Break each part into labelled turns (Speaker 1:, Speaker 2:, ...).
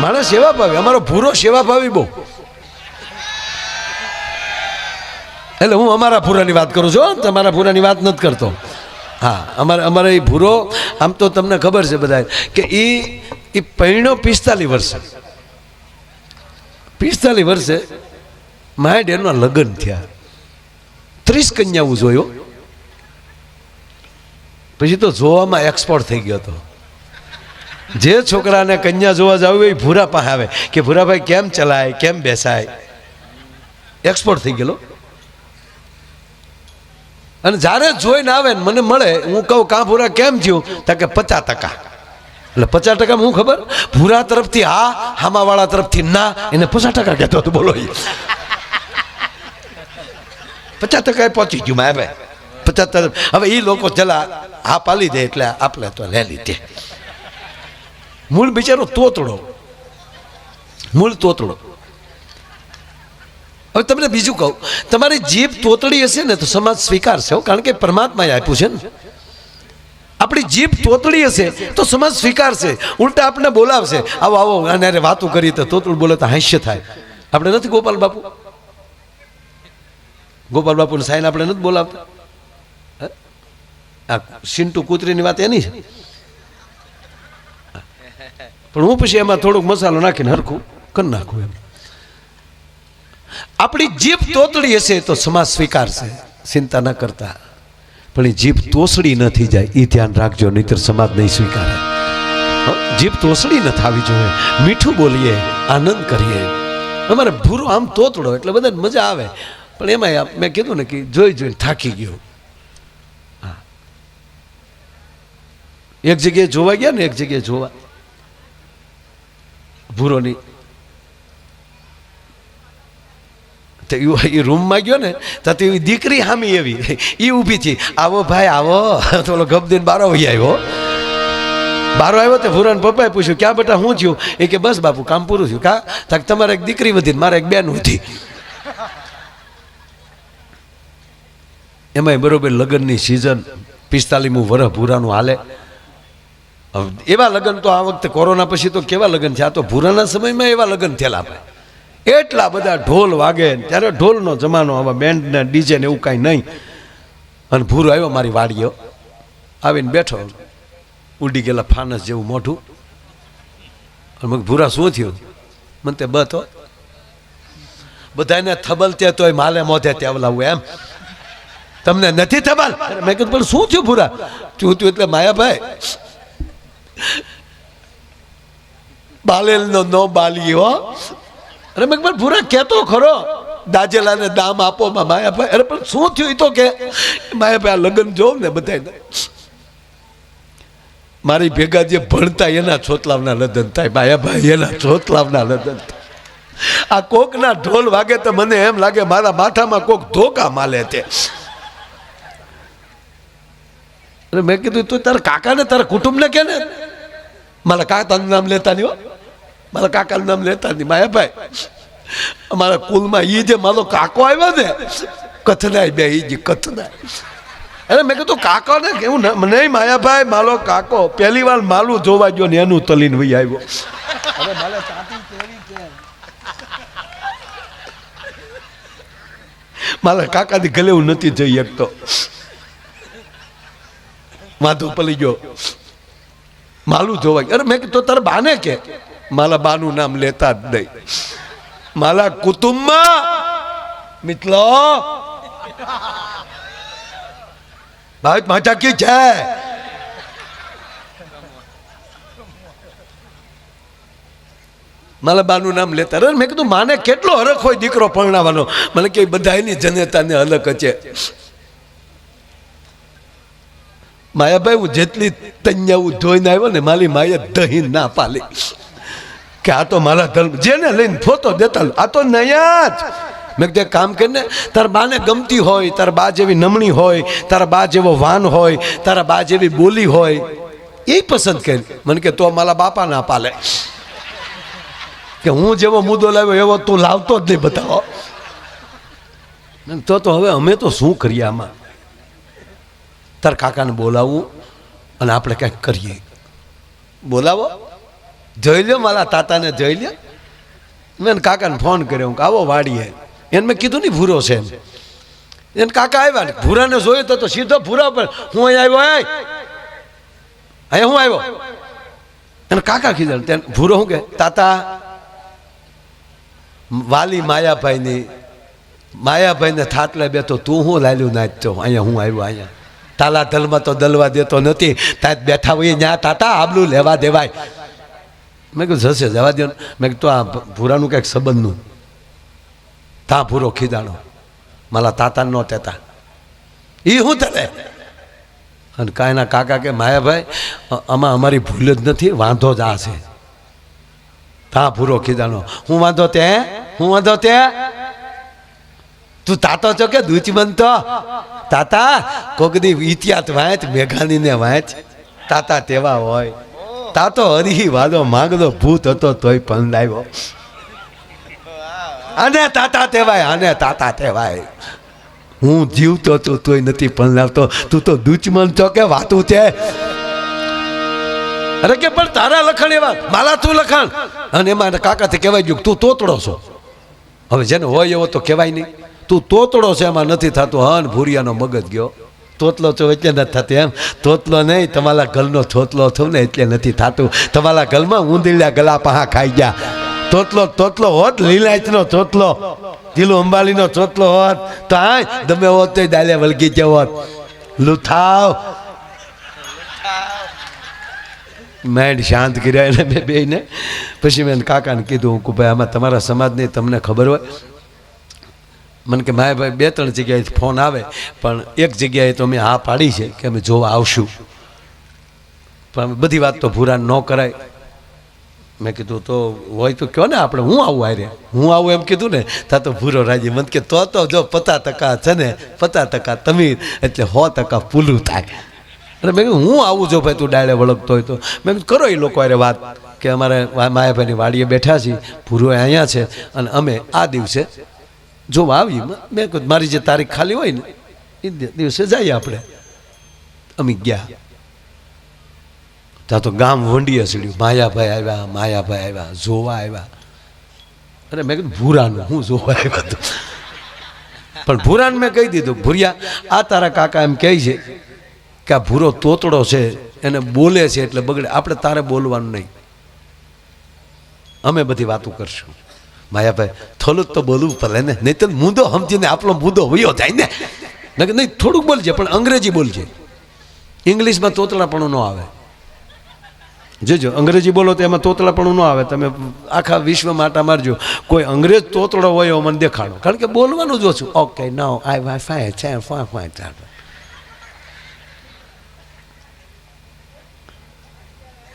Speaker 1: માણસ સેવા ભાવી, અમારો ભૂરો સેવા ભાવી બહુ. એટલે હું અમારા ભૂરાની વાત કરું છું તમારા ભૂરાની વાત નથી કરતો. હા, અમારે અમારે એ ભૂરો, આમ તો તમને ખબર છે બધા કે એ એ પૈણો પિસ્તાલીસ વર્ષે. પિસ્તાલીસ વર્ષે માય ડેરના લગ્ન થયા. ત્રીસ કન્યાઓ જોયો પછી તો જોવામાં એક્સપોર્ટ થઈ ગયો હતો. જે છોકરાને કન્યા જોવા જાવ એ ભૂરા પાસે આવે કે ભૂરાભાઈ કેમ ચલાય, કેમ બેસાય? એક્સપોર્ટ થઈ ગયેલો. અને જ્યારે જોઈને આવે ને મને મળે, હું કહું, કાં ભૂરા કેમ થયું? તો કે પચાસ ટકા. એટલે પચાસ ટકા હું ખબર? ભૂરા તરફથી હા, હામાવાળા તરફથી ના, એને પચાસ ટકા કહેતો હતો, બોલો પચાસ ટકા પહોંચી ગયું મારે પચાસ તરફ હવે એ લોકો ચલા, હા, પાલી દે એટલે આપણે તો લે લીધે. મૂળ બિચારો તોતડો મૂળ તોતડો હવે તમને બીજું કહું, તમારી જીભ તોતડી હશે ને તો સમાજ સ્વીકારશે કારણ કે પરમાત્માએ આપ્યું છે ને. આપણી જીભ તોતડી હશે તો સમાજ સ્વીકારશે. ઉલટા આપણે બોલાવશે, આવો આવો અને અરે વાતો કરી તો તોતડું બોલે તો હાસ્ય થાય. આપણે નથી ગોપાલ બાપુ? ગોપાલ બાપુને સાઈન આપણે નથી બોલાવતા? આ સિન્ટુ કૂતરીની વાત એની છે? પણ હું પછી એમાં થોડોક મસાલો નાખીને હરખું કરી નાખું એમ. આપણી જીભ તોતડી હશે તો સમાજ સ્વીકારશે. ચિંતા ન કરતા. પણ એ જીભ તોસડી નથી જાય એ ધ્યાન રાખજો, નહીતર સમાજ નહીં સ્વીકારે. જીભ તોસડી ન થવી જોઈએ. મીઠું બોલીએ, આનંદ કરીએ. અમારે ભૂરો આમ તોતડો, એટલે બધાને મજા આવે. પણ એમાં મેં કીધું ને કે જોઈ જોઈને થાકી ગયો. એક જગ્યાએ જોવા ગયા ને, એક જગ્યાએ જોવા. ભૂરોની. તો એ રૂમમાં ગયો ને, તો એવી દીકરી હામી એવી. એ ઊભી છે. આવો ભાઈ, આવો. તો ઓલો ગપ દઈને બારો વહી આવ્યો. બારો આવ્યો તો ભૂરાને પપ્પાએ પૂછ્યું, ક્યાં બેટા શું થયું? એ કે, બસ બાપુ, કામ પૂરું થયું. કા? તાક તમારે એક દીકરી વધી મારે એક બેન વધી. એમાંય બરોબર લગ્નની સિઝન પિસ્તાલીમું વરહ ભૂરાનું હાલે. એવા લગ્ન તો આ વખતે કોરોના પછી તો કેવા લગ્ન છે? આ તો ભૂરાના સમયમાં એવા લગ્ન થયેલા ભાઈ એટલા બધા ઢોલ વાગે ત્યારે ઢોલનો જમાનો હવે બેન્ડ ને ડીજે ને એવું કાંઈ નહીં. અને ભૂરો આવ્યો મારી વાડીઓ આવીને બેઠો. ઉડી ગયેલા ફાનસ જેવું મોઢું. અને મગ ભૂરા, શું થયું? મને તે બતો બધાને થબલ તે તોય માલે મોઢે તેવલાવું એમ. તમને નથી થબલ? મેં કીધું, પણ શું થયું ભૂરા? થયું એટલે માયાભાઈ. બાલેલ નો બાલી, હો. અરે મેં પણ ભૂરા, કહેતો ખરો. દાજેલાને દામ આપો માયાભાઈ. અરે પણ શું થયું તો કે? માયાભાઈ, આ લગ્ન જોઉં ને બધા મારી ભેગા જે ભણતા એના છોતલાવના લગ્ન થાય. માયાભાઈ, એના છોતલાવના લગ્ન થાય. આ કોકના ઢોલ વાગે તો મને એમ લાગે મારા માથામાં કોક ધોકા માલે તે. અરે મેં કીધું, તું તારા કાકાને, તારા કુટુંબને કે ને? મારા કાકાનું નામ લેતા નહીં હો. મારા કાકાનું નામ લેતા નહીં. માયાભાઈ અમારા કુલમાં એ જે મારો કાકો આવ્યો ને કથનાય બે એ જે કથનાય. અરે મેં કીધું કાકો ને કેવું નહીં માયાભાઈ મારો કાકો પહેલી વાર માલું જોવા ગયો ને એનું તલીને ભાઈ આવ્યો. મારે કાકાથી ગલે હું નથી જઈ શકતો. વાંધો પલી ગયો. માલું જોવાય અરે મેં કીધું તારે બાને કે. મારા બાનું નામ લેતા જ નહીં. મારા કુટુંબમાં મિત્રો ભાવિત માતા કી છે. મારા બાનું નામ લેતા અરે મેં કીધું, માને કેટલો હરખ હોય દીકરો પરણાવવાનો? મને કે બધા એની જનતાને અલગ છે. માયાભાઈ, હું જેટલી તૈયા હું ધોઈને આવ્યો ને મારી માએ દહીં ના પાલી. કે આ તો મારા ધર્મ જેને લઈને ફોટો દેતા આ તો નયા જ. મેં કીધું કામ કરીને તારા બાને ગમતી હોય, તારા બા જેવી નમણી હોય, તારા બા જેવો વાન હોય, તારા બા જેવી બોલી હોય, એ પસંદ કરી. મને કે, તો મારા બાપા ના પાલે. કે હું જેવો મુદ્દો લાવ્યો, એવો તું લાવતો જ નહીં, બતાવો. તો તો હવે અમે તો શું કરીએ આમાં? તાર કાકાને બોલાવવું અને આપણે કંઈક કરીએ. બોલાવો. જોઈ લ્યો મારા તાતાને જોઈ લ્યો. મેં કાકાને ફોન કર્યો. હું આવો વાડીએ. એને મેં કીધું, નહીં, ભૂરો છે એમ. એને કાકા આવ્યા ને, ભૂરાને જોયો તો સીધો ભૂરા પર, હું અહીં આવ્યો અહીંયા હું આવ્યો? એને કાકા કીધું તેને ભૂરો શું કે? તાતા, વાલી માયાભાઈની, માયાભાઈને થાતલે બેઠો તું હું લાલ્યું નાચતો? અહીંયા હું આવ્યો, અહીંયા. તાલા દલમાં તો દલવા દેતો નથી. ત્યાં બેઠા હોય ત્યાં તાતા આબલું લેવા દેવાય. મેં કહ્યું જશે, જવા દો મેં કીધું આ ભૂરાનું કંઈક સંબંધનું તા ભૂરો ખીદાણો મારા તાતા નો તેતા. એ શું તને? અને કાંઈના કાકા કે, માયાભાઈ આમાં અમારી ભૂલ જ નથી, વાંધો જ આ છે. તા ભૂરો ખીદાણો હું વાંધો તે? હું વાંધો તે? તું તાતો છો કે દૂચી બનતો તાતા કોગદી ઇતિહાસ વાંચ, મેઘાણીને વાંચ. તાતા તેવા હોય. તાતો હરી વાદો માંગલો, ભૂત હતો તોય પંડાવ્યો આને તાતા તેવાય આને તાતા તેવાય હું જીવતો તો તોય નથી પંડાવતો તું તો દુચમન છો કે વાતું છે? અરે કે પણ તારા લખણ એવા માલા તું લખણ? અને એમાં કાકાથી કહેવાય ગયું તું તોતડો છો. હવે જેને હોય એવો તો કહેવાય નહીં. તું તોતડો છે, એમાં નથી થતું. હન ભૂરિયાનો મગજ ગયો. તોતલો છો એટલે નથી થતો એમ. તોતલો નહીં, તમારા ગલનો થોતલો છો ને એટલે નથી થતું. તમારા ગલમાં ઊંધીલા ગલા પહા ખાઈ ગયા. તોતલો તોતલો હોત, લીલાયતનો તોતલો. દિલુ અંબાલીનો તોતલો હોત, તો આ તમે હોત તો દાલે વળગી જવો હોત. લુથાવ. માઇન્ડ શાંત કર્યા એને મેં બેને પછી મેં કાકાને કીધું કે ભાઈ આમાં તમારા સમાજની તમને ખબર હોય મને કે માય ભાઈ બે ત્રણ જગ્યાએથી ફોન આવે, પણ એક જગ્યાએ તો અમે હા પાડી છે કે અમે જોવા આવશું. પણ બધી વાત તો ભૂરા ન કરાય. મેં કીધું તો હોય તો કહો ને આપણે, હું આવું આરે હું આવું એમ કીધું ને, તા તો ભૂરો રાજી. મને કે તો તો જો પચાસ ટકા છે ને, પચાસ ટકા તમીર એટલે સો ટકા પૂલું થાય. અને મેં હું આવું જો ભાઈ તું ડાયરે વળગતો હોય તો. મેં કરો એ લોકો અરે વાત, કે અમારે માયાભાઈની વાડીએ બેઠા છીએ, ભૂરો અહીંયા છે, અને અમે આ દિવસે જો આવી મેં કહ્યું, મારી જે તારીખ ખાલી હોય ને, એ દિવસે જઈએ આપણે. અમે ગયા. ત્યાં તો ગામ વંડીએ સીડ્યું માયાભાઈ આવ્યા માયાભાઈ આવ્યા, જોવા આવ્યા. અરે મેં કીધું, ભૂરાનું, હું જોવા આવ્યા તો. પણ ભૂરાને મેં કહી દીધું, ભૂરિયા, આ તારા કાકા એમ કહે છે કે આ ભૂરો તોતડો છે, એને બોલે છે એટલે બગડે. આપણે તારે બોલવાનું નહીં. અમે બધી વાતો કરશું. માયાભાઈ થોડુંક તો બોલવું પડે ને નહીં તો મુદ્દો સમજીને આપણો મુદ્દો હોયો જાય ને નકર નહીં થોડુંક બોલજે પણ અંગ્રેજી બોલજે ઇંગ્લિશમાં તોતળાપણું ન આવે જોજો અંગ્રેજી બોલો તો એમાં તોતળાપણું ન આવે તમે આખા વિશ્વમાં આટા મારજો કોઈ અંગ્રેજ તોતળો હોય એવો મને દેખાડો કારણ કે બોલવાનું જ ઓછું ઓકે નો આઈ વાય ફાય છે ફાય ફાય ચાલો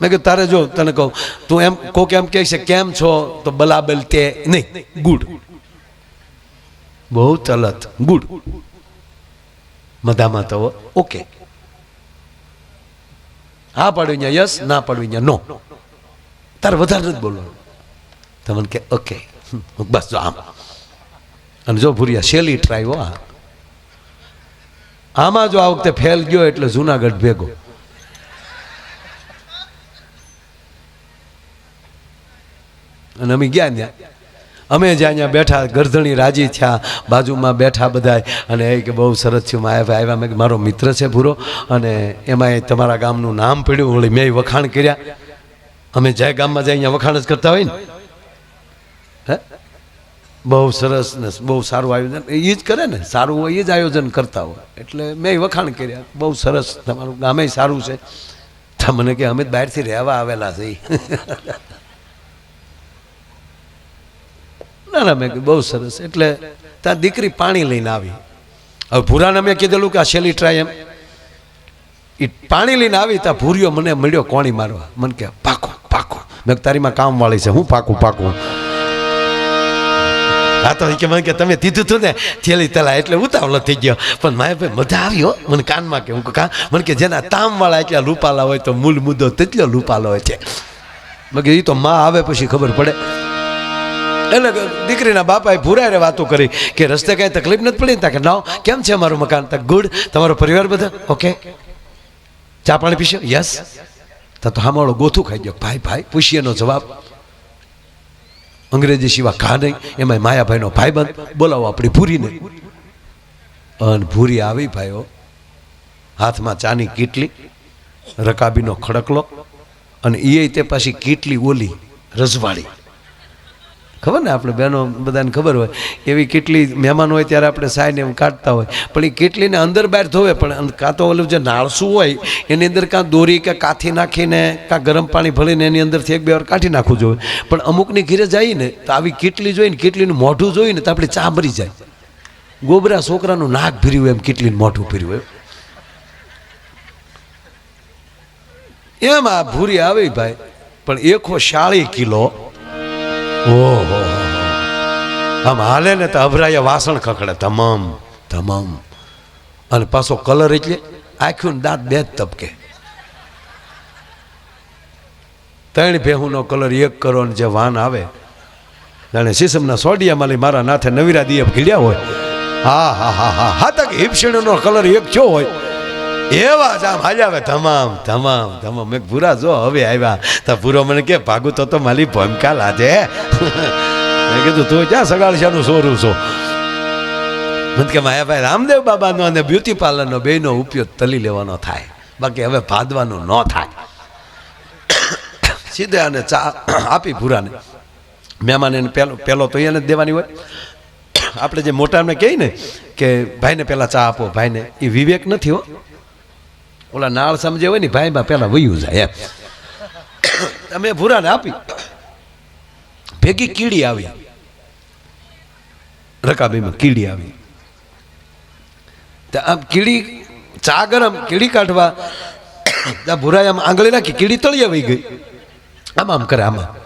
Speaker 1: મેં કીધું, તારે જો, તને કહું. તું એમ, કોક એમ કહે છે, કેમ છો? તો બલાબલ તે નહીં, ગુડ. બહુ ચલત ગુડ. મધામાં તો ઓકે. હા પાડવી અહીંયા યસ ના પાડવી અહીંયા નો તારે વધારે નથી બોલવાનું. તમને કે, ઓકે. બસ જો આમ. અને જો ભૂરિયા, શેલી ટ્રાય હો આમાં જો આ વખતે ફેલ ગયો એટલે જુનાગઢ ભેગો. અને અમે ગયા ત્યાં. અમે જ્યાં ત્યાં બેઠા, ગરધણી રાજી થયા, બાજુમાં બેઠા બધાય. અને એ કે બહુ સરસ થયું. માયાભાઈ આવ્યા મેં મારો મિત્ર છે પૂરો અને એમાં તમારા ગામનું નામ પડ્યું. વળી મેં વખાણ કર્યા. અમે જ્યાં ગામમાં જાય અહીંયા વખાણ જ કરતા હોય ને? હે? બહુ સરસ ને બહુ સારું આયોજન. એ જ કરે ને. સારું હોય એ જ આયોજન કરતા હોય. એટલે મેં વખાણ કર્યા. બહુ સરસ. તમારું ગામે સારું છે. મને કે અમે બહારથી રહેવા આવેલા છે. ના ના મેં બહુ સરસ. એટલે ત્યાં દીકરી પાણી લઈને આવી. હવે ભૂરાને મેં કીધેલું કે આ શેલી ટ્રાય એમ. એ પાણી લઈને આવી ત્યાં ભૂરિયો મને મળ્યો કોણી મારવા. મને કે પાકું પાકું. મેં તારીમાં કામ વાળી છે. હું પાકું પાકું. હા તો કે મને કે તમે દીધું હતું ને થેલી તલા એટલે ઉતાવળો થઈ ગયો. પણ મારે ભાઈ મજા આવી હો. મને કાનમાં કે હું કહું, કા? મને કે જેના તામવાળા એટલા લૂપાલા હોય તો મૂળ મુદ્દો તેટલો લૂપાલો હોય છે. મેં કીધું એ તો માં આવે પછી ખબર પડે. એટલે દીકરીના બાપાએ ભૂરારે વાતો કરી કે રસ્તે કાંઈ તકલીફ નથી પડી? તા કે, ના, કેમ છે અમારું મકાન? તક ગુડ. તમારો પરિવાર બધા? ઓકે. ચા પાણી પીશો? યસ. તા હામાળો ગોથું ખાઈ ગયો. ભાઈ ભાઈ, પૂછીએનો જવાબ. અંગ્રેજી સિવાય ખા નહીં એમાં માયાભાઈનો ભાઈબંધ બોલાવો આપણી ભૂરીને. અને ભૂરી આવી ભાઈઓ, હાથમાં ચાની કીટલી, રકાબીનો ખડકલો, અને એ તે પાછી કીટલી ઓલી રજવાડી. ખબર ને આપણે બહેનો બધાને ખબર હોય, એવી કેટલી મહેમાન હોય ત્યારે આપણે સાઈને એમ કાઢતા હોય. પણ એ કેટલીને અંદર બહાર ધોવે, પણ કાં તો ઓલું જે નાળસું હોય, એની અંદર કાં દોરી કે કાથી નાખીને, કાં ગરમ પાણી ભરીને એની અંદરથી એક બે વાર કાઢી નાખવું જોઈએ. પણ અમુકની ઘીરે જઈએ ને તો આવી કેટલી જોઈને, કેટલીનું મોઢું જોઈને તો આપણે ચા મરી જાય. ગોબરા છોકરાનું નાક ભર્યું એમ કેટલીનું મોઢું ભર્યું એમ એમ આ ભૂરી આવી ભાઈ. પણ એકો શાળી કિલો ઓહો. આમ હાલે ને તો અભરાયા વાસણ ખખડે, તમામ તમામ. અને પાછો કલર એટલે આખ્યું દાંત બે જ તબકે. ત્રણ ભેહુંનો કલર એક કરો જે વાન આવે. જાણે સીસમના સોડિયા માલી મારા નાથે નવીરા દિયપ ઘીડ્યા હોય. હા હા હા હા હા, તક હિપશીણનો કલર એક જો હોય. એવા જ આમ હાલ્યા આવે. તમામ તમામ તમામ મેં ભૂરા, જો, હવે આવ્યા. તો ભૂરો મને કે, ભાગું તો તો મારી ભૂમિકા લાજે મેં કીધું, તું ક્યાં સગાડશાનું સોરું છો? મને કે, માયાભાઈ રામદેવ બાબાનો અને બ્યુટી પાર્લરનો બેનો ઉપયોગ તલી લેવાનો થાય. બાકી હવે ભાદવાનું ન થાય. સીધે અને ચા આપી ભૂરાને. મહેમાન એને પહેલો પહેલો તો એને જ દેવાની હોય. આપણે જે મોટાને કહીએ ને કે, ભાઈને પહેલાં ચા આપો, ભાઈને. એ વિવેક નથી હો. ઓલા નાળ સમજે હોય ને ભાઈમાં પહેલાં વયું જાય તમે ભૂરાને આપી. ભેગી કીડી આવી. રકાબીમાં કીડી આવી. આમ કીડી, ચા ગરમ, કીડી કાઢવા. ભૂરાએ આમ આંગળી નાખી, કીડી તળી વહી ગઈ. આમ આમ કરે આમાં.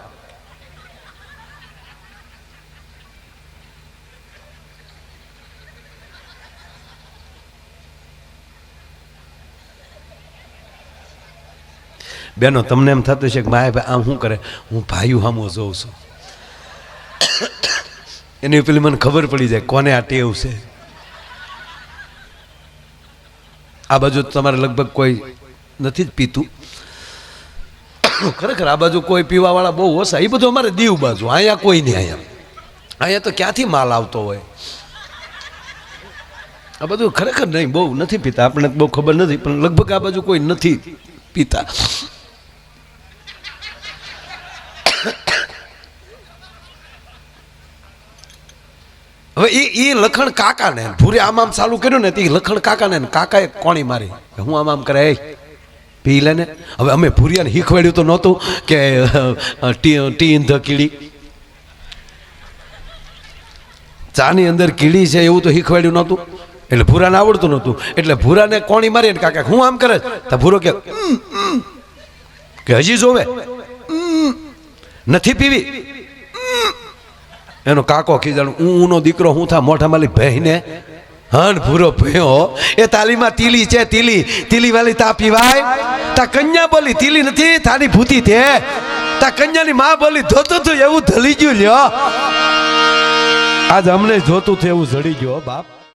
Speaker 1: બેનો, તમને એમ થતું છે કે માય ભાઈ આમ શું કરે? હું ભાઈઓ હામો જોઉં છું. એની પેલી મને ખબર પડી જાય કોને આ ટેવ છે. આ બાજુ તમારે લગભગ કોઈ નથી જ પીતું. ખરેખર આ બાજુ કોઈ પીવાવાળા બહુ ઓછા. એ બધું અમારે દીવ બાજુ. અહીંયા કોઈ નહીં અહીંયા. અહીંયા તો ક્યાંથી માલ આવતો હોય? આ બધું ખરેખર નહીં, બહુ નથી પીતા. આપણે બહુ ખબર નથી, પણ લગભગ આ બાજુ કોઈ નથી પીતા. હવે એ એ લખણ કાકાને ભૂરે આમ આમ ચાલુ કર્યું ને તે લખણ કાકાને કાકાએ કોણી મારી. હું આમ આમ કરે પી લે ને. હવે અમે ભૂરિયાને શીખવાડ્યું તો નહોતું કે ટી ટી ધ કીડી. ચાની અંદર કીડી છે એવું તો શીખવાડ્યું નહોતું. એટલે ભૂરાને આવડતું નહોતું. એટલે ભૂરાને કોણી મારી ને કાકા હું આમ કરે? તો ભૂરો કે હજી જોવે. નથી પીવી? એનો કાકો ખીજાણ ઊનો દીકરો હું થા મોઢા માલી બહેને હન ભૂરો ભયો. એ તાલીમાં તીલી છે, તીલી. તીલી વાલી તા પીવાય? તા કન્યા બોલી, તીલી નથી તારી ભૂતી તે તા કન્યાની માં બોલી, ધોતું તું એવું ધલી ગયું લ્યો. આજ અમને જોતું થયું એવું જડી ગયો બાપ.